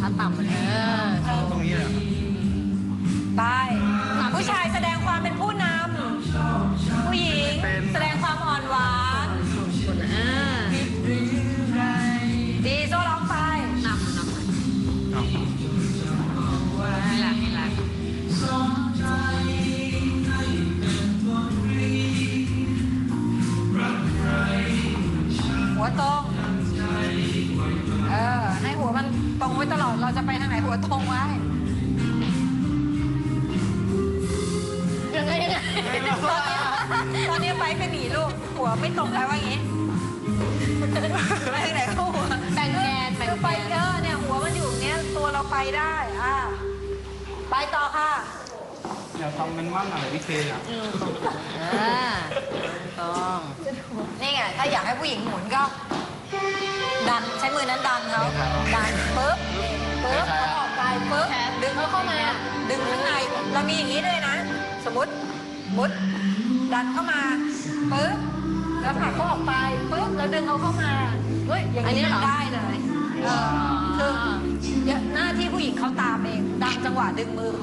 ขาต่ำเออตรงนี้เลยเหรอไปผู้ชายแสดงความเป็นผู้นำผู้หญิงแสดงความอ่อนหวานคนอ่าดีโซ่ร้องไปนำนำเอานี่แหละนี่แหละหัวตรง ไว้ตลอด เราจะไปทางไหนหัวตรงไว้ ยังไงยังไงตอนนี้ไปเป็นหนีลูก หัวไม่ตรงไปว่าอย่างงี้ไปทางไหนก็หัวแบ่งแกนแบ่งคือแกไปนเออเนี่ยหัวมันอยู่อย่างเนี้ยตัวเราไปได้อ่าไปต่อค่ะเดี๋ยวทำมันมั่นอะไรพี่เคอะอ่าต้องนี่ไงถ้าอยากให้ผู้หญิงหมุนก็ดันใช้มือนั้นดันเขาดันปึ๊บ ปึ๊บเขาออกไปปึ๊บดึงเขาเข้ามา ดึงข้างในเรามีอย่างนี้ด้วยนะ สมมติมุดดันเข้ามาปึ๊บแล้วผลักเขาออกไปปึ๊บแล้วดึงเขาเข้ามาเฮ้ยอย่างนี้ได้เลยเออคือหน้าที่ผู้หญิงเขาตามเองดังจังหวะดึงมือ